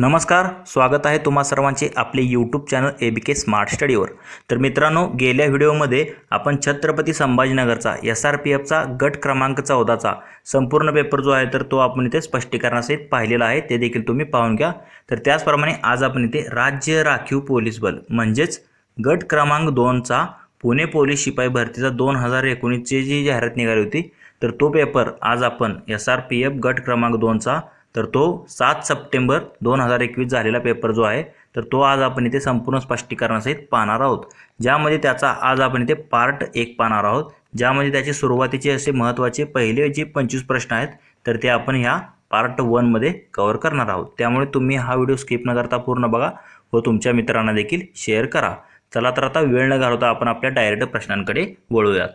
नमस्कार स्वागत आहे तुम्हा सर्वांचे आपले YouTube channel A B K smart स्टडीवर तर मित्रांनो गेल्या व्हिडिओमध्ये आपण छत्रपती संभाजीनगरचा एस आर पी एफचा गट क्रमांक चौदाचा संपूर्ण पेपर जो आहे तर तो आपण इथे स्पष्टीकरणासहित पाहिलेला आहे. ते देखील तुम्ही पाहून घ्या. तर त्याचप्रमाणे आज आपण इथे राज्य राखीव पोलीस बल म्हणजेच गट क्रमांक दोनचा पुणे पोलीस शिपाई भरतीचा दोन हजार एकोणीसची जी जाहिरात निघाली होती तर तो पेपर आज आपण एस आर पी एफ गट क्रमांक दोनचा तर तो सात सप्टेंबर दोन हजार एकवीस झालेला पेपर जो आहे तर तो आज आपण इथे संपूर्ण स्पष्टीकरणासहित पाहणार आहोत. ज्यामध्ये त्याचा आज आपण इथे पार्ट एक पाहणार आहोत. ज्यामध्ये त्याचे सुरुवातीचे असे महत्त्वाचे पहिले जे पंचवीस प्रश्न आहेत तर ते आपण ह्या पार्ट वनमध्ये कवर करणार आहोत. त्यामुळे तुम्ही हा व्हिडिओ स्किप न करता पूर्ण बघा व तुमच्या मित्रांना देखील शेअर करा. चला तर आता वेळ न घालवता आपण आपल्या डायरेक्ट प्रश्नांकडे वळूयात.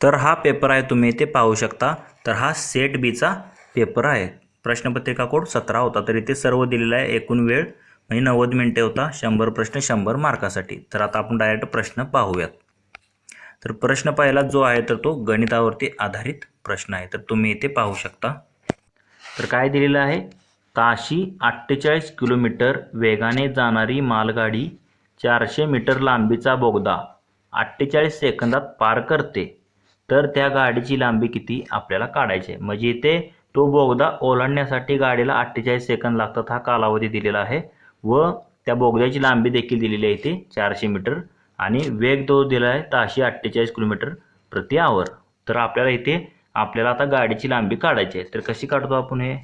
तर हा पेपर आहे तुम्ही इथे पाहू शकता. तर हा सेट बीचा पेपर आहे. प्रश्नपत्रिका कोड सतरा होता तर इथे सर्व दिलेला आहे एकूण वेळ म्हणजे नव्वद मिनिटे होता शंभर प्रश्न शंभर मार्कासाठी. तर आता आपण डायरेक्ट प्रश्न पाहूयात. तर प्रश्न पाहिला जो आहे तर तो गणितावरती आधारित प्रश्न आहे. तर तुम्ही इथे पाहू शकता. तर काय दिलेलं आहे? ताशी अठ्ठेचाळीस किलोमीटर वेगाने जाणारी मालगाडी चारशे मीटर लांबीचा बोगदा अठ्ठेचाळीस सेकंदात पार करते. तर त्या गाडीची लांबी किती? आपल्याला काढायची आहे. म्हणजे इथे तो बोगदा ओलांडण्यासाठी गाडीला अठ्ठेचाळीस सेकंद लागतात हा कालावधी दिलेला आहे व त्या बोगद्याची लांबी देखील दिलेली आहे इथे चारशे मीटर आणि वेग तो दिला आहे ताशी अठ्ठेचाळीस किलोमीटर प्रति आवर तर आपल्याला इथे आपल्याला आता गाडीची लांबी काढायची आहे. तर कशी काढतो आपण हे?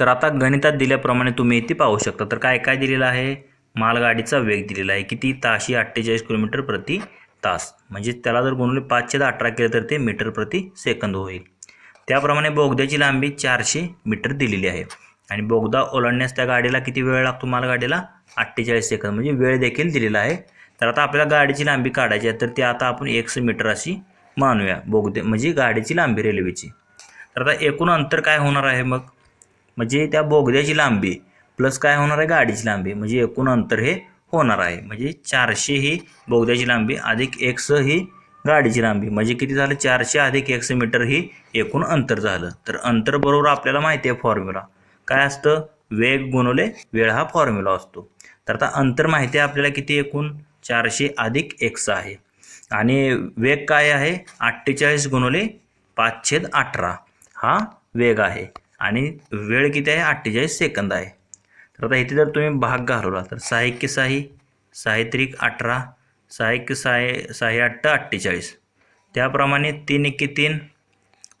तर आता गणितात दिल्याप्रमाणे तुम्ही इथे पाहू शकता. तर काय काय दिलेलं आहे? मालगाडीचा वेग दिलेला आहे. किती? ताशी अठ्ठेचाळीस किलोमीटर प्रति तास. म्हणजे त्याला जर गुणले पाचशे अठरा केलं तर ते मीटर प्रति सेकंद होईल. त्याप्रमाणे बोगद्याची लांबी चारशे मीटर दिलेली आहे. आणि बोगदा ओलांडण्यास त्या गाडीला किती वेळ लागतो मालगाडीला अठ्ठेचाळीस सेकंद म्हणजे वेळ देखील दिलेला आहे. तर आता आपल्याला गाडीची लांबी काढायची आहे तर ती आता आपण एकशे मीटर अशी मानूया बोगदे म्हणजे गाडीची लांबी रेल्वेची. तर आता एकूण अंतर काय होणार आहे मग? म्हणजे त्या बोगद्याची लांबी प्लस काय होणार आहे? गाडीची लांबी म्हणजे एकूण अंतर हे होणार आहे. म्हणजे चारशे ही बोगद्याची लांबी अधिक एक्स ही गाडीची लांबी. म्हणजे किती झालं? चारशे अधिक एकशे मीटर ही एकूण अंतर झालं. तर अंतर बरोबर आपल्याला माहिती आहे फॉर्म्युला काय असतं? वेग गुणवले वेळ हा फॉर्म्युला असतो. तर आता अंतर माहिती आहे आपल्याला किती एकूण? चारशे अधिक एक्स आहे. आणि वेग काय आहे? अठ्ठेचाळीस गुणवले पाचशेद अठरा. हा वेग आहे. आणि वेळ किती आहे? अठ्ठेचाळीस सेकंद आहे. तर आता इथे जर तुम्ही भाग घालवला तर साहित्य साही साहित्रिक अठरा. सहा एक साय सहा अठ्ठ अठ्ठेचाळीस. त्याप्रमाणे तीन एके तीन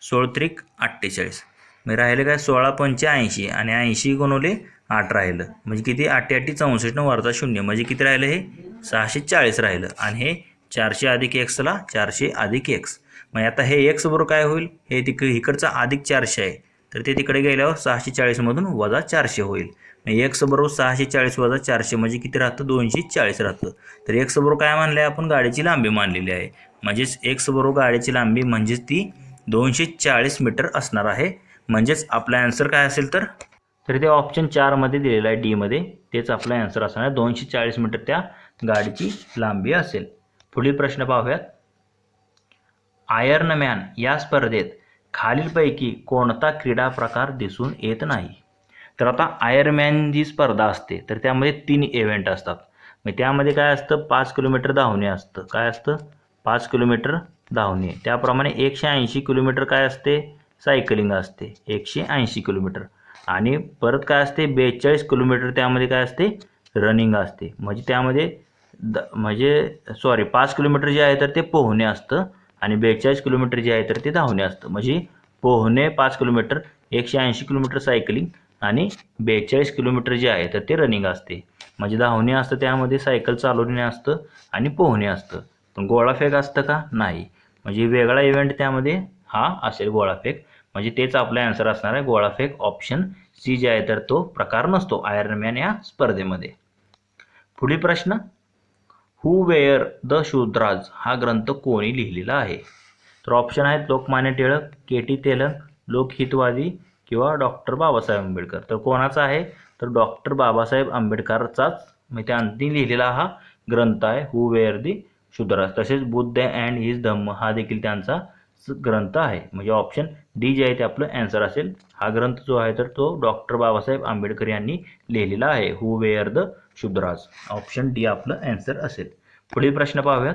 सोळत्रिक अठ्ठेचाळीस. मग राहिलं काय सोळा पंचे ऐंशी आणि ऐंशी गुणवले आठ राहिलं. म्हणजे किती? आठ आठी चौसष्ट वरचा शून्य. म्हणजे किती राहिलं हे? सहाशे चाळीस राहिलं. आणि हे चारशे अधिक एक्सला चारशे अधिक एक्स. मग आता हे एक्स बरोबर काय होईल? हे तिक इकडचं अधिक चारशे आहे. तर ते तिकडे गेल्यावर सहाशे चाळीसमधून वजा चारशे होईल. एक्स बरोबर सहाशे चाळीस वजा चारशे म्हणजे किती राहतं? दोनशे चाळीस राहतं. तर एक्स बरोबर काय मानलं आहे आपण? गाडीची लांबी मानलेली आहे. म्हणजेच एक्स बरोबर गाडीची लांबी म्हणजेच ती दोनशे चाळीस मीटर असणार आहे. म्हणजेच आपला ॲन्सर काय असेल तर? तर ते ऑप्शन चारमध्ये दिलेलं आहे डीमध्ये तेच आपला ॲन्सर असणार आहे. दोनशे चाळीस मीटर त्या गाडीची लांबी असेल. पुढील प्रश्न पाहूयात. आयर्नमॅन या स्पर्धेत खालीलपैकी कोणता क्रीडा प्रकार दिसून येत नाही? तर आता आयरमॅन जी स्पर्धा असते तर त्यामध्ये तीन इव्हेंट असतात. मग त्यामध्ये काय असतं? पाच किलोमीटर धावणे असतं. काय असतं? पाच किलोमीटर धावणे. त्याप्रमाणे एकशे ऐंशी किलोमीटर काय असते? सायकलिंग असते. एकशे ऐंशी किलोमीटर आणि परत काय असते? बेचाळीस किलोमीटर त्यामध्ये काय असते? रनिंग असते. म्हणजे त्यामध्ये द म्हणजे सॉरी पाच किलोमीटर जे आहे तर ते पोहणे असतं आणि बेचाळीस किलोमीटर जे आहे तर ते धावणे असतं. म्हणजे पोहणे पाच किलोमीटर एकशे ऐंशी किलोमीटर सायकलिंग आणि बेचाळीस किलोमीटर जे आहे तर ते रनिंग असते. म्हणजे धावणे असतं त्यामध्ये सायकल चालवणे असतं आणि पोहणे असतं. पण गोळाफेक असतं का? नाही. म्हणजे वेगळा इव्हेंट त्यामध्ये हा असेल गोळाफेक म्हणजे तेच आपला ॲन्सर असणार आहे गोळाफेक ऑप्शन सी जे आहे तर तो प्रकार नसतो आयर्नमॅन या स्पर्धेमध्ये. पुढील प्रश्न हू वेअर द शूद्राज हा ग्रंथ कोणी लिहिलेला आहे. तर ऑप्शन आहेत लोकमान्य टिळक के टी तेलंग लोकहितवादी किंवा डॉक्टर बाबासाहेब आंबेडकर. तर कोणाचा आहे? तर डॉक्टर बाबासाहेब आंबेडकरचाच म्हणजे त्यांनी लिहिलेला हा ग्रंथ आहे हू वेअर दी शुद्रास तसेच बुद्ध अँड हिज धम्म हा देखील त्यांचा ग्रंथ आहे. म्हणजे ऑप्शन डी जे आहे ते आपलं ॲन्सर असेल. हा ग्रंथ जो आहे तर तो डॉक्टर बाबासाहेब आंबेडकर यांनी लिहिलेला आहे who were the Shudras option D आपलं ॲन्सर असेल. पुढील प्रश्न पाहूयात.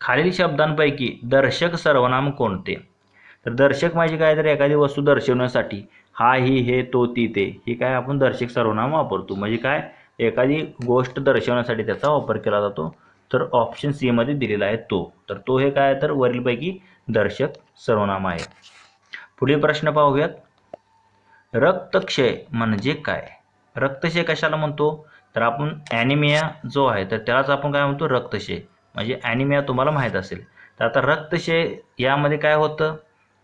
खालील शब्दांपैकी दर्शक सर्वनाम कोणते? तर दर्शक म्हणजे काय तर एखादी वस्तू दर्शवण्यासाठी हा ही हे तो ती ते ही काय आपण दर्शक सर्वनाम वापरतो. म्हणजे काय? एखादी गोष्ट दर्शवण्यासाठी त्याचा वापर केला जातो. तर ऑप्शन सीमध्ये दिलेला आहे तो. तर तो हे काय? तर वरीलपैकी दर्शक सर्वनाम आहे. पुढील प्रश्न पाहूयात. रक्तक्षय म्हणजे काय? रक्तक्षय कशाला म्हणतो? तर आपण ॲनिमिया जो आहे तर त्यालाच आपण काय म्हणतो? रक्तक्षय. म्हणजे ॲनिमिया तुम्हाला माहीत असेल. तर आता रक्तक्षय यामध्ये काय होतं?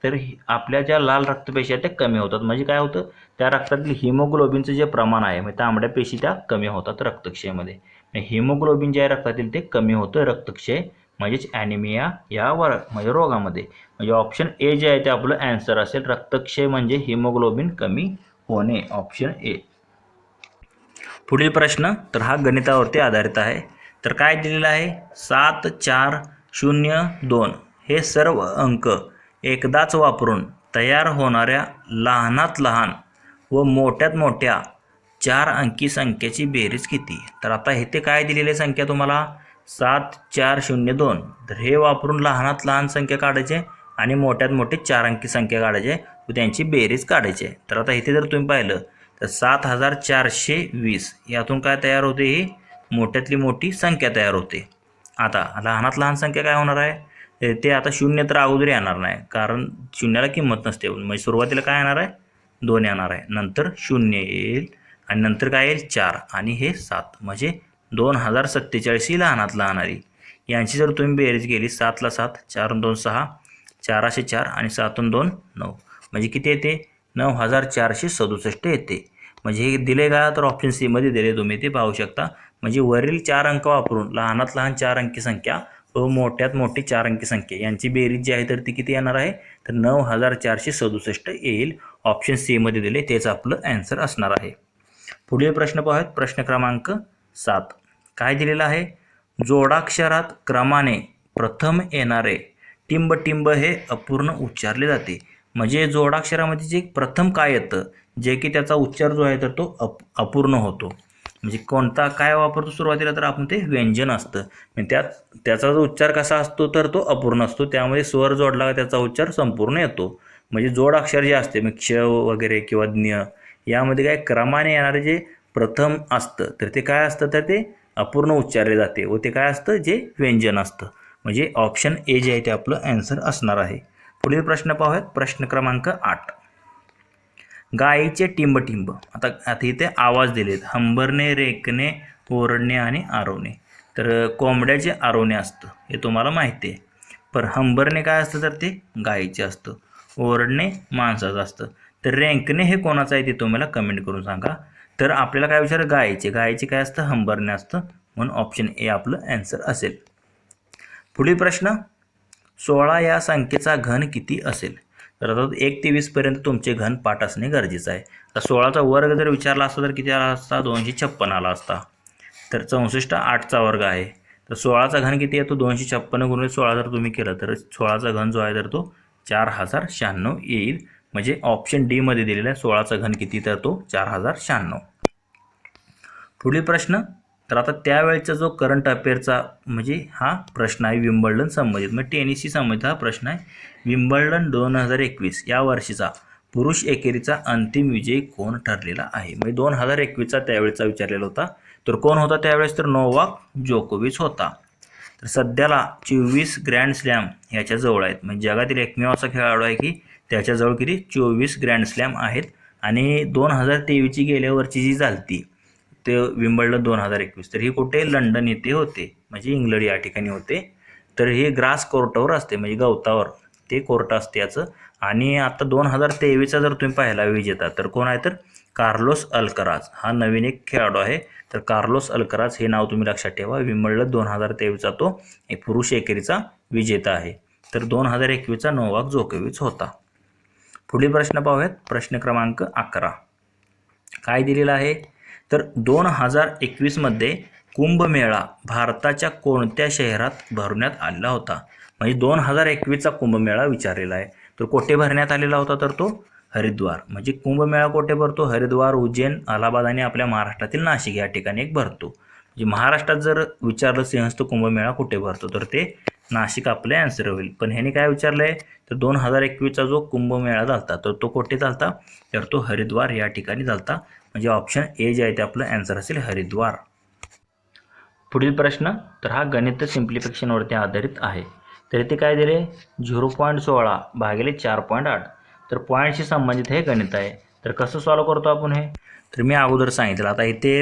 तर आपल्या ज्या लाल रक्तपेशी आहेत त्या कमी होतात. म्हणजे काय होतं? त्या रक्तातील हिमोग्लोबिनचं जे प्रमाण आहे म्हणजे तांबड्या पेशी त्या कमी होतात रक्तक्षयामध्ये. हिमोग्लोबिन जे आहे रक्तातील ते कमी होतं रक्तक्षय म्हणजेच ॲनिमिया या वर म्हणजे रोगामध्ये. म्हणजे ऑप्शन ए जे आहे ते आपलं ॲन्सर असेल. रक्तक्षय म्हणजे हिमोग्लोबिन कमी होणे. ऑप्शन ए पुढील प्रश्न तर हा गणितावरती आधारित आहे. तर काय दिलेलं आहे? सात चार शून्य दोन. हे सर्व अंक एकदाच वापरून तयार होणाऱ्या लहानात लहान व मोठ्यात मोठ्या चार अंकी संख्येची बेरीज किती? तर आता इथे काय दिलेली संख्या तुम्हाला? सात चार शून्य दोन. तर हे वापरून लहानात लहान संख्या काढायचे आणि मोठ्यात मोठे चार अंकी संख्या काढायचे व त्यांची बेरीज काढायची. आहे. तर आता इथे जर तुम्ही पाहिलं तर सात हजार चारशे वीस यातून काय तयार होते? ही मोठ्यातली मोठी संख्या तयार होते. आता लहानात लहान संख्या काय होणार आहे? ते- आता शून्य तर अगोदर येणार नाही. कारण शून्याला किंमत नसते. म्हणजे सुरुवातीला काय येणार आहे? दोन येणार आहे. नंतर शून्य येईल आणि नंतर काय येईल? चार. आणि हे सात. म्हणजे दोन हजार सत्तेचाळीस ही लहानात लहान आली यांची जर तुम्ही बेरीज केली सातला सात चार दोन सहा चाराशे चार आणि सातून दोन नऊ. म्हणजे किती येते? नऊ हजार चारशे सदुसष्ट येते. म्हणजे हे दिले का? तर ऑप्शन सीमध्ये दिले तुम्ही. ते पाहू शकता. म्हणजे वरील चार अंक वापरून लहानात लहान चार अंकी संख्या मोठ्यात मोठी चार अंकी संख्या. यांची बेरीज जी आहे तर ती किती येणार आहे? तर नऊ हजार चारशे सदुसष्ट येईल. ऑप्शन सीमध्ये दिले तेच आपलं ॲन्सर असणार आहे. पुढील प्रश्न पाहूयात. प्रश्न क्रमांक सात. काय दिलेलं आहे? जोडाक्षरात क्रमाने प्रथम येणारे टिंब टिंब हे अपूर्ण उच्चारले जाते. म्हणजे जोडाक्षरामध्ये जे प्रथम काय येतं? जे की त्याचा उच्चार जो आहे तर तो अप अपूर्ण होतो. म्हणजे कोणता काय वापरतो सुरुवातीला तर आपण ते व्यंजन असतं. म्हणजे त्यात त्याचा जो उच्चार कसा असतो तर तो अपूर्ण असतो. त्यामध्ये स्वर जोडला का त्याचा उच्चार संपूर्ण येतो. म्हणजे जोड अक्षर जे असते मग क्ष वगैरे किंवा ज्ञ यामध्ये काय क्रमाने येणारे जे प्रथम असतं तर ते काय असतं? तर ते अपूर्ण उच्चारले जाते व ते काय असतं? जे व्यंजन असतं. म्हणजे ऑप्शन ए जे आहे ते आपलं ॲन्सर असणार आहे. पुढील प्रश्न पाहूयात. प्रश्न क्रमांक आठ. गायीचे टिंब टिंब आता आता इथे आवाज दिलेत. हंबरणे रेकणे ओरडणे आणि आरवणे तर कोंबड्याचे आरवणे असतं. हे तुम्हाला माहिती आहे. पर हंबरणे काय असतं तर ते गायीचे असतं. ओरडणे माणसाचं असतं. तर रेंकणे हे कोणाचं आहे ते तुम्हाला कमेंट करून सांगा. तर आपल्याला काय विचार? गायीचे गायीचे काय असतं? हंबरणे असतं. म्हणून ऑप्शन ए आपलं ॲन्सर असेल. पुढील प्रश्न सोळा या संख्येचा घन किती असेल? तर एक ते वीसपर्यंत तुमचे घन पाठ असणे गरजेचं आहे. तर सोळाचा वर्ग जर विचारला असता तर किती आला असता? दोनशे छप्पन आला असता. तर चौसष्ट आठचा वर्ग आहे. तर सोळाचा घन किती आहे? तो दोनशे छप्पन्न गुणिले सोळा जर तुम्ही केलं तर सोळाचा घन जो आहे तर तो चार हजार शहाण्णव येईल. म्हणजे ऑप्शन डीमध्ये दिलेला आहे सोळाचा घन किती तर तो चार हजार शहाण्णव. पुढील प्रश्न तर आता त्यावेळेचा जो करंट अफेअरचा म्हणजे हा प्रश्न आहे विम्बल्डन संबंधित म्हणजे टेनिसशी संबंधित हा प्रश्न आहे. विम्बल्डन दोन हजार एकवीस या वर्षीचा पुरुष एकेरीचा अंतिम विजयी कोण ठरलेला आहे? म्हणजे दोन हजार एकवीसचा त्यावेळेचा विचारलेला होता. तर कोण होता त्यावेळेस? तर नोवाक जोकोविच होता. तर सध्याला चोवीस ग्रँड स्लॅम ह्याच्याजवळ आहेत. म्हणजे जगातील एकमेव असा खेळाडू आहे की त्याच्याजवळ किती? चोवीस ग्रँड स्लॅम आहेत. आणि दोन हजार तेवीसची गेल्या वर्षी जी झालती. ते विंबळलं दोन हजार एकवीस. तर हे कुठे? लंडन येथे होते. म्हणजे इंग्लंड या ठिकाणी होते. तर हे ग्रास कोर्टावर असते. म्हणजे गवतावर. ते कोर्ट असते याचं. आणि आता दोन हजार तेवीसचा जर तुम्ही पाहिला विजेता तर कोण आहे तर? Carlos Alcaraz. हा नवीन एक खेळाडू आहे. तर कार्लोस अल्कराज हे नाव तुम्ही लक्षात ठेवा. विमळलं दोन हजार तेवीसचा तो एक पुरुष एकेरीचा विजेता आहे. तर दोन हजार एकवीसचा नोवाक जोकोविच होता. पुढील प्रश्न पाहूयात. प्रश्न क्रमांक अकरा. काय दिलेला आहे? तर दोन हजार एकवीसमध्ये कुंभमेळा भारताच्या कोणत्या शहरात भरवण्यात आलेला होता? म्हणजे दोन हजार एकवीसचा कुंभमेळा विचारलेला आहे. तर कोठे भरण्यात आलेला होता तर तो? हरिद्वार. म्हणजे कुंभमेळा कोठे भरतो? हरिद्वार उज्जैन अलाहाबाद आणि आपल्या महाराष्ट्रातील नाशिक या ठिकाणी एक भरतो. म्हणजे महाराष्ट्रात जर विचारलं सिंहस्थ कुंभमेळा कुठे भरतो तर ते नाशिक आपले ॲन्सर होईल. पण ह्याने काय विचारलं आहे तर दोन हजार एकवीसचा जो कुंभमेळा झालता तर तो कोठे झालता? तर तो हरिद्वार या ठिकाणी झालता. म्हणजे ऑप्शन ए जे आहे ते आपलं आन्सर असेल हरिद्वार. पुढील प्रश्न तर हा गणित सिम्प्लिफिकेशनवरती आधारित आहे. तर इथे काय दिले? झिरो पॉईंट सोळा भागिले चार पॉईंट आठ. तर पॉईंटशी संबंधित हे गणित आहे. तर कसं सॉल्व करतो आपण हे? तर मी अगोदर सांगितलं आता इथे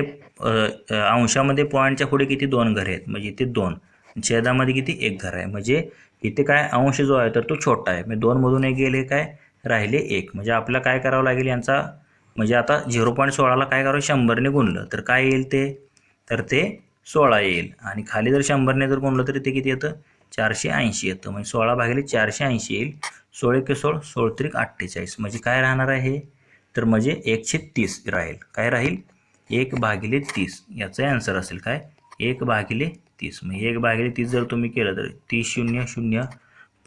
अंशामध्ये पॉईंटच्या पुढे किती दोन घरे आहेत? म्हणजे इथे दोन. छेदामध्ये किती? एक घर आहे. म्हणजे इथे काय अंश जो आहे तर तो छोटा आहे. म्हणजे दोनमधून एक गेले काय? राहिले एक. म्हणजे आपल्याला काय करावं लागेल यांचा? म्हणजे आता झिरो पॉईंट सोळाला काय करावं? शंभरने गुणलं. तर काय येईल ते? तर ते सोळा येईल. आणि खाली जर शंभरने जर गुणलं तरी ते किती येतं? चारशे ऐंशी येतं. म्हणजे सोळा भागिले चारशे ऐंशी येईल. सोळ के सोळ सोळ त्रिक अठ्ठेचाळीस. म्हणजे काय राहणार आहे? तर म्हणजे एकशे तीस राहील. काय राहील? एक भागिले तीस. याचं आन्सर असेल काय? एक भागिले तीस. म्हणजे एक भागिले तीस जर तुम्ही केलं तर तीस शून्य शून्य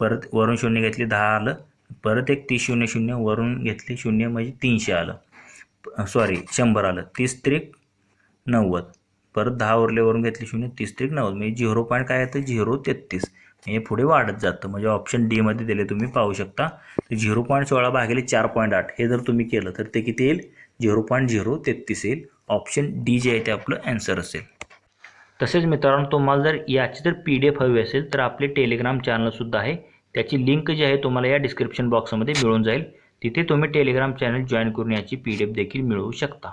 परत वरून शून्य घेतले दहा आलं. परत एक तीस शून्य शून्य वरून घेतले शून्य म्हणजे तीनशे आलं. सॉरी शंभर आलं. तीस त्रिक नव्वद. परत दहा उरल्यावरून घेतली शून्य तीस त्रिक नव्वद. म्हणजे झिरो पॉईंट काय येतं झिरो तेहतीस. हे पुढे वाढत जातं. म्हणजे ऑप्शन डीमध्ये दिले तुम्ही पाहू शकता. तर झिरो पॉईंट सोळा भागिले चार पॉईंट आठ. हे जर तुम्ही केलं तर ते किती येईल? झिरो पॉईंट झिरो तेहतीस येईल. ऑप्शन डी जे आहे ते आपलं ॲन्सर असेल. तसेच मित्रांनो तुम्हाला जर याची जर पी डी एफ हवी असेल तर आपले टेलिग्राम चॅनलसुद्धा आहे. त्याची लिंक जी आहे तुम्हाला या डिस्क्रिप्शन बॉक्समध्ये मिळून जाईल. तिथे तुम्ही टेलिग्राम चॅनल जॉईन करून याची पी डी एफ देखील मिळवू शकता.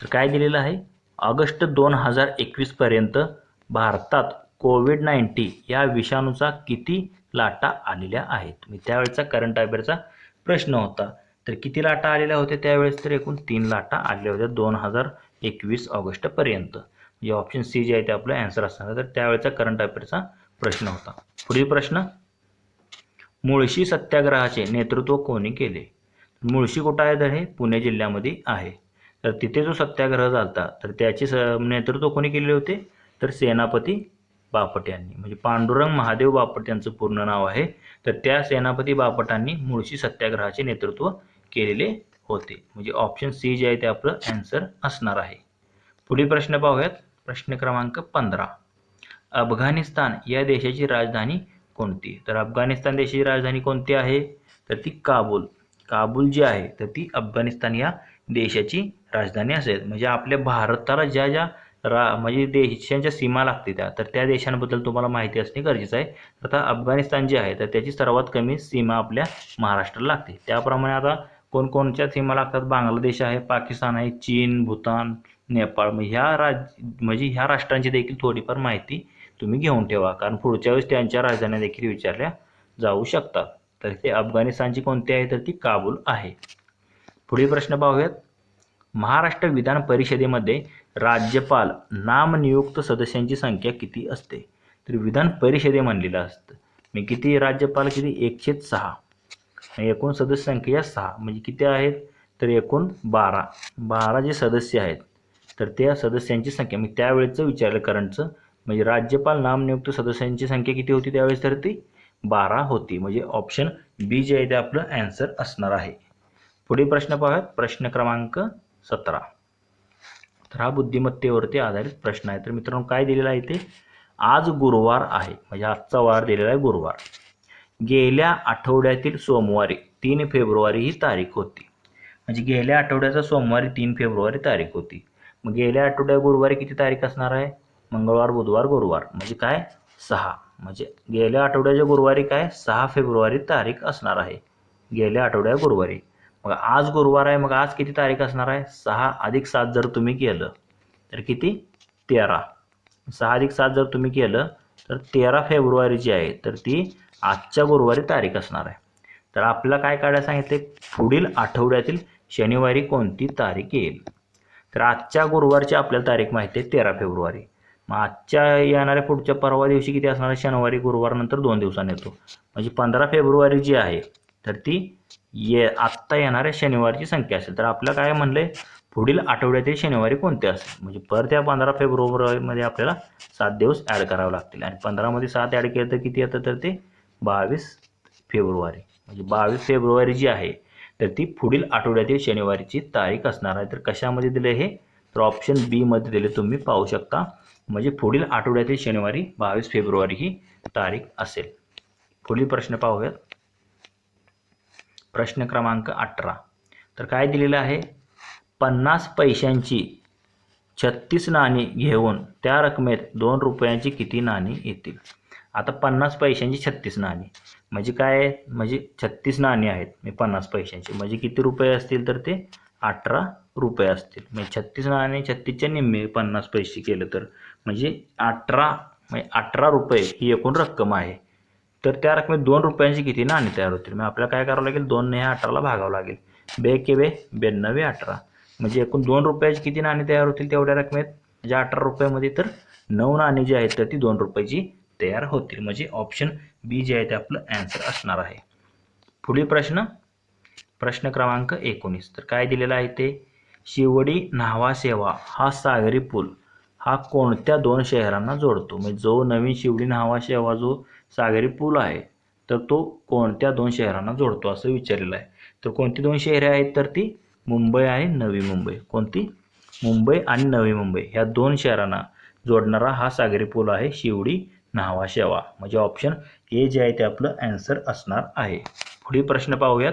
तर काय दिलेलं आहे? ऑगस्ट दोन हजार एकवीसपर्यंत भारतात कोविड नाईन्टी या विषाणूचा किती लाटा आलेल्या आहेत? मी त्यावेळेचा करंट अफेअरचा प्रश्न होता. तर किती लाटा आलेल्या होत्या त्यावेळेस? तर एकूण तीन लाटा आलेल्या होत्या दोन हजार एकवीस ऑगस्टपर्यंत जे म्हणजे ऑप्शन सी जे आहे ते आपलं ॲन्सर असणार. तर त्यावेळेचा करंट अफेअरचा प्रश्न होता. पुढील प्रश्न. मुळशी सत्याग्रहाचे नेतृत्व कोणी केले? मुळशी कुठं आहे हे पुणे जिल्ह्यामध्ये आहे. तर तिथे जो सत्याग्रह झाला तर त्याचे स नेतृत्व कोणी केलेले होते? तर सेनापती बापट यांनी. म्हणजे पांडुरंग महादेव बापट यांचं पूर्ण नाव आहे. तर त्या सेनापती बापटांनी मुळशी सत्याग्रहाचे नेतृत्व केलेले होते. म्हणजे ऑप्शन सी जे आहे ते आपलं आन्सर असणार आहे. पुढील प्रश्न पाहूयात. प्रश्न क्रमांक पंधरा. अफगाणिस्तान या देशाची राजधानी कोणती? तर अफगाणिस्तान देशाची राजधानी कोणती आहे? तर ती काबूल. काबूल जी आहे तर ती अफगाणिस्तान या देशाची राजधानी असेल. म्हणजे आपल्या भारताला ज्या ज्या रा म्हणजे देशांच्या सीमा लागते त्या तर त्या देशांबद्दल तुम्हाला माहिती असणे गरजेचं आहे. आता अफगाणिस्तान जे आहे तर त्याची सर्वात कमी सीमा आपल्या महाराष्ट्राला लागते. त्याप्रमाणे आता कोणकोणच्या सीमा लागतात? बांगलादेश आहे पाकिस्तान आहे चीन भूतान नेपाळ मग ह्या राज म्हणजे ह्या राष्ट्रांची देखील थोडीफार माहिती तुम्ही घेऊन ठेवा. कारण पुढच्या वेळेस त्यांच्या राजधान्या देखील विचारल्या जाऊ शकतात. तर ते अफगाणिस्तानची कोणती आहे? तर ती काबूल आहे. पुढील प्रश्न पाहूयात. महाराष्ट्र विधान परिषदेमध्ये राज्यपाल नामनियुक्त सदस्यांची संख्या किती असते? तर विधान परिषदे म्हणलेलं असतं. मी किती राज्यपाल? किती? एकशे सहा. आणि एकूण सदस्य संख्या सहा. म्हणजे किती आहेत? तर एकूण बारा. बारा जे सदस्य आहेत तर त्या सदस्यांची संख्या. मी त्यावेळेचं विचारलं करंटचं. म्हणजे राज्यपाल नामनियुक्त सदस्यांची संख्या किती होती त्यावेळेस? तर ती बारा होती. म्हणजे ऑप्शन बी जे आहे ते आपलं ॲन्सर असणार आहे. पुढील प्रश्न पाहूयात. प्रश्न क्रमांक सतरा. तर हा बुद्धिमत्तेवरती आधारित प्रश्न आहे. तर मित्रांनो काय दिलेलं आहे ते? आज गुरुवार आहे. म्हणजे आजचा वार दिलेला आहे गुरुवार. गेल्या आठवड्यातील सोमवारी तीन फेब्रुवारी ही तारीख होती. म्हणजे गेल्या आठवड्याचा सोमवारी तीन फेब्रुवारी तारीख होती. मग गेल्या आठवड्या गुरुवारी किती तारीख असणार आहे? मंगळवार बुधवार गुरुवार. म्हणजे काय? सहा. म्हणजे गेल्या आठवड्याच्या गुरुवारी काय? सहा फेब्रुवारी तारीख असणार आहे. गेल्या आठवड्या गुरुवारी. मग आज गुरुवार आहे मग आज किती तारीख असणार आहे? सहा अधिक सात जर तुम्ही केलं तर किती? तेरा. सहा अधिक सात जर तुम्ही केलं तर तेरा फेब्रुवारी जी आहे तर ती आजच्या गुरुवारी तारीख असणार आहे. तर आपल्याला काय काढायला सांगितले पुढील आठवड्यातील शनिवारी कोणती तारीख येईल? तर आजच्या गुरुवारची आपल्याला तारीख माहिती आहे तेरा फेब्रुवारी. मग आजच्या येणाऱ्या पुढच्या परवा दिवशी किती असणार? आहे शनिवारी गुरुवार नंतर दोन दिवसांनी येतो. म्हणजे पंधरा फेब्रुवारी जी आहे तर ती ये आत्ता येणाऱ्या शनिवारची संख्या असेल. तर आपलं काय म्हणलं आहे पुढील आठवड्यातील शनिवारी कोणते असेल? म्हणजे परत या पंधरा फेब्रुवारीमध्ये आपल्याला सात दिवस ॲड करावे लागतील. आणि पंधरामध्ये सात ॲड केलं तर किती येतं? तर ते बावीस फेब्रुवारी. म्हणजे बावीस फेब्रुवारी जी आहे तर ती पुढील आठवड्यातील शनिवारीची तारीख असणार आहे. तर कशामध्ये दिले हे? तर ऑप्शन बीमध्ये दिले तुम्ही पाहू शकता. म्हणजे पुढील आठवड्यातील शनिवारी बावीस फेब्रुवारी ही तारीख असेल. पुढील प्रश्न पाहूयात. प्रश्न क्रमांक अठरा. तर काय दिलेलं आहे? पन्नास पैशांची छत्तीस नाणी घेऊन त्या रकमेत दोन रुपयांची किती नाणी येतील? आता पन्नास पैशांची छत्तीस नाणी. म्हणजे काय म्हणजे छत्तीस नाणी आहेत. मी पन्नास पैशांची. म्हणजे किती रुपये असतील तर ते? अठरा रुपये असतील. म्हणजे छत्तीस नाणी छत्तीसच्या निम्मे पन्नास पैसे केलं तर म्हणजे अठरा म्हणजे अठरा रुपये ही एकूण रक्कम आहे. तर त्या रकमेत दोन रुपयांची किती नाणी तयार होतील? मग आपल्याला काय करावं लागेल? दोन ह्या अठराला भागावं लागेल. बे के बे ब्याण्णवे अठरा. म्हणजे एकूण दोन रुपयाची किती नाणी तयार होतील तेवढ्या रकमेत? म्हणजे अठरा रुपयामध्ये तर नऊ नाणी जी आहेत तर ती दोन रुपयाची तयार होतील. म्हणजे ऑप्शन बी जे आहे ते आपलं ॲन्सर असणार आहे. पुढील प्रश्न. प्रश्न क्रमांक एकोणीस. तर काय दिलेलं आहे ते? शिवडी न्हावा सेवा हा सागरी पूल. हा कोणत्या दोन शहरांना जोडतो? म्हणजे जो नवीन शिवडी न्हावा सेवा जो सागरी पूल आहे तर तो कोणत्या दोन शहरांना जोडतो असं विचारलेलं आहे. तर कोणती दोन शहरे आहेत? तर ती मुंबई आणि नवी मुंबई. कोणती? मुंबई आणि नवी मुंबई. ह्या दोन शहरांना जोडणारा हा सागरी पूल आहे शिवडी न्हावा शेवा. म्हणजे ऑप्शन ए जे आहे ते आपलं ॲन्सर असणार आहे. पुढील प्रश्न पाहूयात.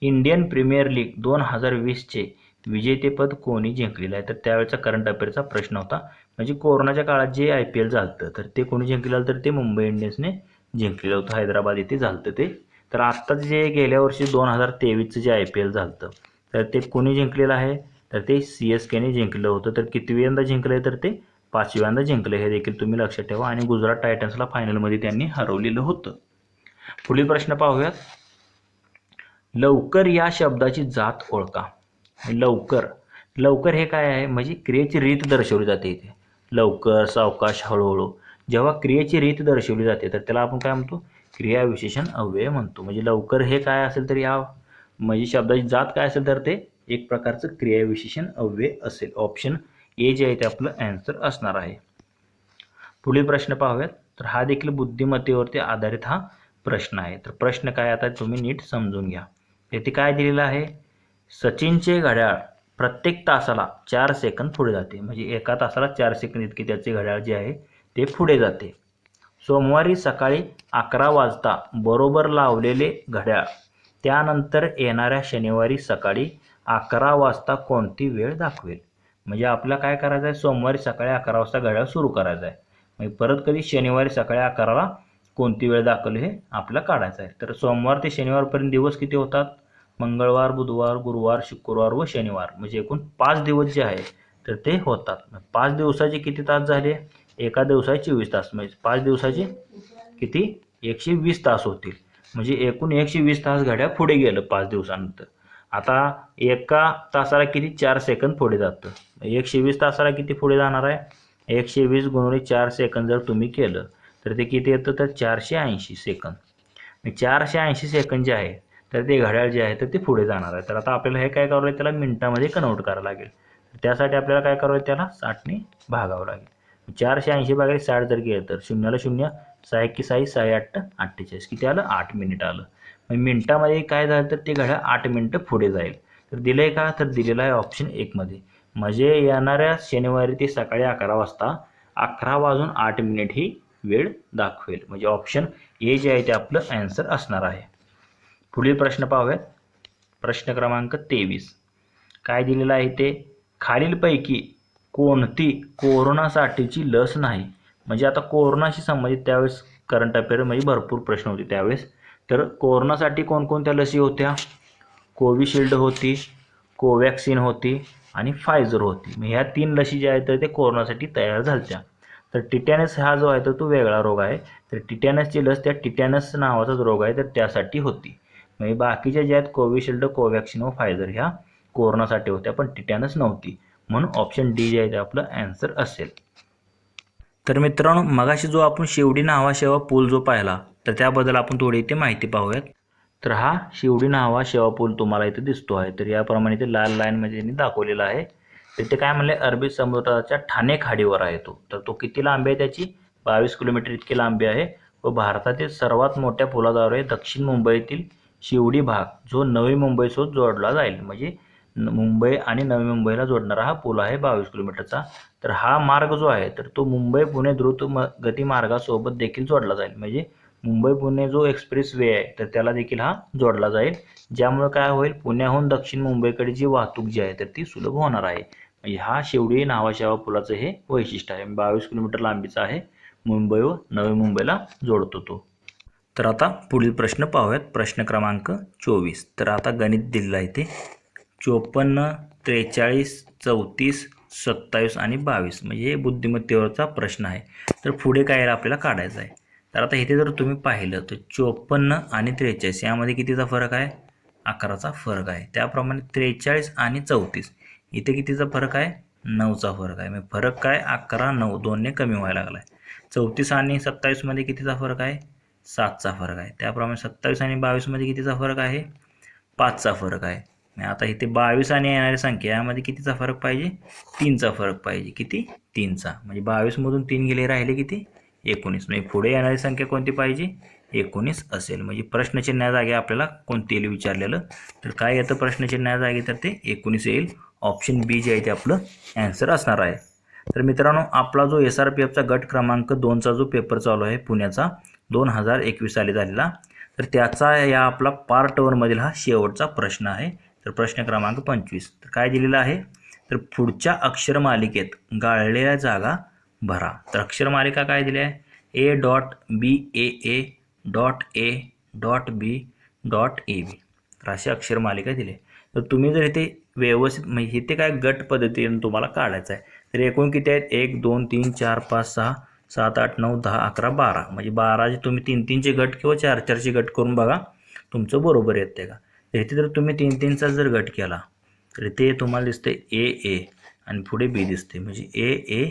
इंडियन प्रीमियर लीग दोन हजार वीसचे विजेतेपद कोणी जिंकलेलं आहे? तर त्यावेळेचा करंट अफेअरचा प्रश्न होता. म्हणजे कोरोनाच्या काळात जे आय पी एल झालं तर ते कोणी जिंकलेलं तर ते मुंबई इंडियन्सने जिंकलेलं होतं. हैदराबाद येथे झालं ते. तर आत्ताच जे गेल्या वर्षी दोन हजार तेवीसचं जे आय पी एल झालं तर ते कोणी जिंकलेलं आहे? तर ते सी एस केने जिंकलं होतं. तर कितवींदा जिंकलं आहे? तर ते पाचव्यांदा जिंकलं हे देखील तुम्ही लक्षात ठेवा. आणि गुजरात टायटन्सला फायनलमध्ये त्यांनी हरवलेलं होतं. पुढील प्रश्न पाहूयात. लवकर या शब्दाची जात ओळखा. लवकर. लवकर हे काय आहे? म्हणजे क्रियेची रीत दर्शवली जाते इथे. लवकर सावकाश हळूहळू. जेव्हा क्रियेची रीत दर्शवली जाते तर त्याला आपण काय म्हणतो? क्रियाविशेषण अव्यय म्हणतो. म्हणजे लवकर हे काय असेल तर या म्हणजे शब्दाची जात काय असेल तर ते एक प्रकारचं क्रियाविशेषण अव्यय असेल. ऑप्शन ए जे आहे ते आपलं ॲन्सर असणार आहे. पुढील प्रश्न पाहूयात. तर हा देखील बुद्धिमत्तेवरती आधारित हा प्रश्न आहे. तर प्रश्न काय आता तुम्ही नीट समजून घ्या. येथे काय दिलेलं आहे? सचिनचे घड्याळ प्रत्येक तासाला चार सेकंद पुढे जाते. म्हणजे एका तासाला चार सेकंद इतके त्याचे घड्याळ जे आहे ते पुढे जाते. सोमवारी सकाळी अकरा वाजता बरोबर लावलेले घड्याळ. त्यानंतर येणाऱ्या शनिवारी सकाळी अकरा वाजता कोणती वेळ दाखवेल? म्हणजे आपल्याला काय करायचं आहे सोमवारी सकाळी अकरा वाजता घड्याळ सुरू करायचं आहे म्हणजे परत कधी शनिवारी सकाळी अकराला कोणती वेळ दाखवली हे आपल्याला काढायचं आहे तर सोमवार ते शनिवारपर्यंत दिवस किती होतात? मंगळवार बुधवार गुरुवार शुक्रवार व शनिवार म्हणजे एकूण पाच दिवस जे आहे तर ते होतात. पाच दिवसाचे किती तास झाले? एका दिवसाचे चोवीस तास. म्हणजे पाच दिवसाचे किती? एकशे वीस तास होतील. म्हणजे एकूण एकशे वीस तास घड्या पुढे गेलं पाच दिवसानंतर. आता एका तासाला किती? चार सेकंद पुढे जातं. एकशे वीस तासाला किती पुढे जाणार आहे? एकशे वीस गुणुले चार सेकंद जर तुम्ही केलं तर ते किती येतं? तर चारशे ऐंशी सेकंद. चारशे ऐंशी सेकंद जे आहे तर ते घड्याळ जे आहे तर ते पुढे जाणार आहे. तर आता आपल्याला हे काय करावं लागेल? त्याला मिनटामध्ये कन्वर्ट करावं लागेल. त्यासाठी आपल्याला काय करावं त्याला साठने भागावं लागेल. चारशे ऐंशी भागाने साठ जर गेलं तर शून्याला शून्य सहा एक्की साई साई आठ अठ्ठेचाळीस. किती आलं? आठ मिनिट आलं. मग मिनटामध्ये काय झालं तर ते घड्याळ आठ मिनटं पुढे जाईल. तर दिलं आहे का? तर दिलेलं आहे ऑप्शन एकमध्ये म्हणजे येणाऱ्या शनिवारी ते सकाळी अकरा वाजता अकरा वाजून आठ मिनिट ही वेळ दाखवेल. म्हणजे ऑप्शन ए जे आहे ते आपलं ॲन्सर असणार आहे. पुढील प्रश्न पाहूयात. प्रश्न क्रमांक तेवीस. काय दिलेलं आहे ते? खालीलपैकी कोणती कोरोनासाठीची लस नाही? म्हणजे आता कोरोनाशी संबंधित त्यावेळेस करंट अफेअर म्हणजे भरपूर प्रश्न होते त्यावेळेस. तर कोरोनासाठी कोणकोणत्या लसी होत्या? कोविशिल्ड होती कोवॅक्सिन होती आणि फायझर होती. मग ह्या तीन लसी ज्या आहेत तर ते कोरोनासाठी तयार झाल्या तर टिटॅनस हा जो आहे तर तो वेगळा रोग आहे. तर टिटॅनसची लस त्या टिटॅनस नावाचाच रोग आहे तर त्यासाठी होती. म्हणजे बाकीच्या ज्या आहेत कोविशिल्ड कोवॅक्सिन व फायझर ह्या कोरोनासाठी होत्या पण टिटॅनस नव्हती. म्हणून ऑप्शन डी जे आहे ते आपलं ॲन्सर असेल. तर मित्रांनो मगाशी जो आपण शिवडी नावा शेवा पूल जो पाहिला तर त्याबद्दल आपण थोडी इथे माहिती पाहूयात. तर हा शिवडी नावा शेवा पूल तुम्हाला इथे दिसतो आहे. तर याप्रमाणे इथे लाल लाईनमध्ये त्यांनी दाखवलेला आहे. तिथे काय म्हणले अरबी समुद्राच्या ठाणे खाडीवर आहे तो. तर तो किती लांबी आहे त्याची? बावीस किलोमीटर इतकी लांबी आहे. व भारतातील सर्वात मोठ्या पुलाद्वारे दक्षिण मुंबईतील शिवडी भाग जो नवी मुंबईसोबत जोडला जाईल. म्हणजे न- मुंबई आणि नवी मुंबईला जोडणारा हा पूल आहे बावीस किलोमीटरचा. तर हा मार्ग जो आहे तर तो मुंबई पुणे द्रुत म गती मार्गासोबत देखील जोडला जाईल. म्हणजे मुंबई पुणे जो एक्सप्रेस वे आहे तर त्याला देखील हा जोडला जाईल. ज्यामुळे काय होईल पुण्याहून दक्षिण मुंबईकडे जी वाहतूक जी आहे तर ती सुलभ होणार आहे. म्हणजे हा शेवडी नावाशावा पुलाचं हे वैशिष्ट्य आहे. बावीस किलोमीटर लांबीचा आहे. मुंबई व नवी मुंबईला जोडतो तो. तर आता पुढील प्रश्न पाहूयात. प्रश्न क्रमांक चोवीस. तर आता गणित दिलेलं आहे ते. चोपन्न त्रेचाळीस चौतीस सत्तावीस आणि बावीस. म्हणजे हे बुद्धिमत्तेवरचा प्रश्न आहे. तर पुढे काय आपल्याला काढायचं आहे. तर आता इथे जर तुम्ही पाहिलं तर चोपन्न आणि त्रेचाळीस यामध्ये कितीचा फरक आहे? अकराचा फरक आहे. त्याप्रमाणे त्रेचाळीस आणि चौतीस इथे कितीचा फरक आहे? नऊचा फरक आहे. म्हणजे फरक काय? अकरा नऊ. दोनने कमी व्हायला लागला आहे चौतीस आणि सत्तावीसमध्ये कितीचा फरक आहे? सातचा फरक आहे. त्याप्रमाणे सत्तावीस आणि बावीसमध्ये कितीचा फरक आहे? पाचचा फरक आहे. आता इथे बावीस आणि येणारी संख्या यामध्ये कितीचा फरक पाहिजे? तीनचा फरक पाहिजे. किती? तीनचा. म्हणजे बावीसमधून तीन गेले राहिले किती? एकोणीस. म्हणजे पुढे येणारी संख्या कोणती पाहिजे? एकोणीस असेल. म्हणजे प्रश्नचिन्हा जागी आपल्याला कोणते येईल विचारलेलं? तर काय येतं प्रश्नचिन्हा जागी? तर ते एकोणीस येईल. ऑप्शन बी जे आहे ते आपलं ॲन्सर असणार आहे. तर मित्रांनो आपला जो एस आर पी एफचा गट क्रमांक दोनचा जो पेपर चालू आहे पुण्याचा दोन हजार एकवीस साली झालेला तर त्याचा या आपला पार्ट वनमधील हा शेवटचा प्रश्न आहे. तर प्रश्न क्रमांक पंचवीस. तर काय दिलेलं आहे? तर पुढच्या अक्षरमालिकेत गाळलेल्या जागा भरा. तर अक्षरमालिका काय दिली आहे? A dot B A A dot A dot B dot A B तर अशी अक्षरमालिका दिली आहे. तर तुम्ही जर इथे व्यवस्थित म्हणजे इथे काय गट पद्धतीने तुम्हाला काढायचं आहे? तर एकूण किती आहेत? एक दोन तीन चार पाच सहा सात आठ नऊ दहा अकरा बारा. म्हणजे बाराचे तुम्ही तीन तीनचे गट किंवा चार चारचे गट करून बघा तुमचं बरोबर येते का? तर इथे जर तुम्ही तीन तीनचा जर गट केला तर ते तुम्हाला दिसते ए ए आणि पुढे बी दिसते म्हणजे ए ए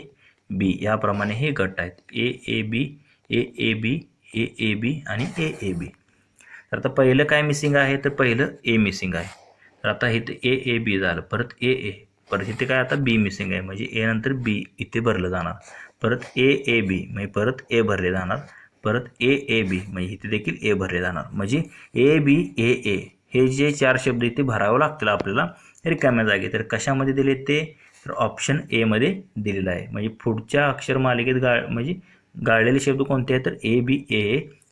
बी याप्रमाणे हे गट आहेत. ए A B A A B A A B आणि ए ए बी. तर आता पहिलं काय मिसिंग आहे? तर पहिलं ए मिसिंग आहे. तर आता हे ए ए बी झालं. परत ए ए. परत इथे काय आता बी मिसिंग आहे. म्हणजे ए नंतर बी इथे भरलं जाणार. परत ए ए बी म्हणजे परत ए भरले जाणार. परत ए ए बी म्हणजे इथे देखील ए भरले जाणार. म्हणजे ए बी ए ए हे जे चार शब्द इथे भरावं लागतील आपल्याला रिकाम्या जागे तर कशामध्ये दिले ते? तर ऑप्शन एमध्ये दिलेलं आहे. म्हणजे पुढच्या अक्षर मालिकेत गाळ म्हणजे गाळलेले शब्द कोणते आहेत? तर ए बी ए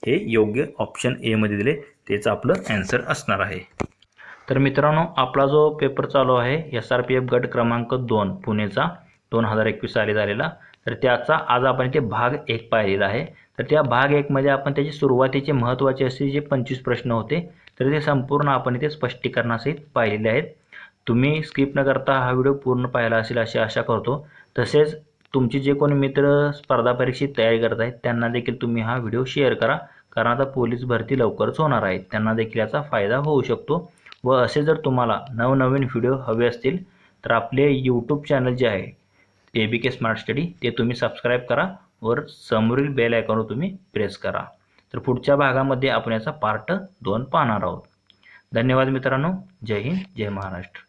हे योग्य ऑप्शन एमध्ये दिले. तेच आपलं ॲन्सर असणार आहे. तर मित्रांनो आपला जो पेपर चालू आहे एस आर पी एफ गट क्रमांक दोन पुणेचा दोन हजार एकवीस साली झालेला. तर त्याचा आज आपण इथे भाग एक पाहिलेला आहे. तर त्या भाग एकमध्ये आपण त्याचे सुरुवातीचे महत्त्वाचे असे जे पंचवीस प्रश्न होते तर ते संपूर्ण आपण इथे स्पष्टीकरणासहित पाहिलेले आहेत. तुम्ही स्किप न करता हा व्हिडिओ पूर्ण पाहिला असेल अशी आशा करतो. तसेच तुमचे जे कोणी मित्र स्पर्धा परीक्षेत तयारी करत आहेत त्यांना देखील तुम्ही हा व्हिडिओ शेअर करा. कारण आता पोलीस भरती लवकरच होणार आहे. त्यांना देखील याचा फायदा होऊ शकतो. व असे जर तुम्हाला नवनवीन व्हिडिओ हवे असतील तर आपले यूट्यूब चॅनल जे आहे ए बी के स्मार्ट स्टडी ते तुम्ही सबस्क्राईब करा. वर समोरील बेल आयकॉनवर तुम्ही प्रेस करा. तर पुढच्या भागामध्ये आपण याचा पार्ट दोन पाहणार आहोत. धन्यवाद मित्रांनो. जय हिंद जय महाराष्ट्र.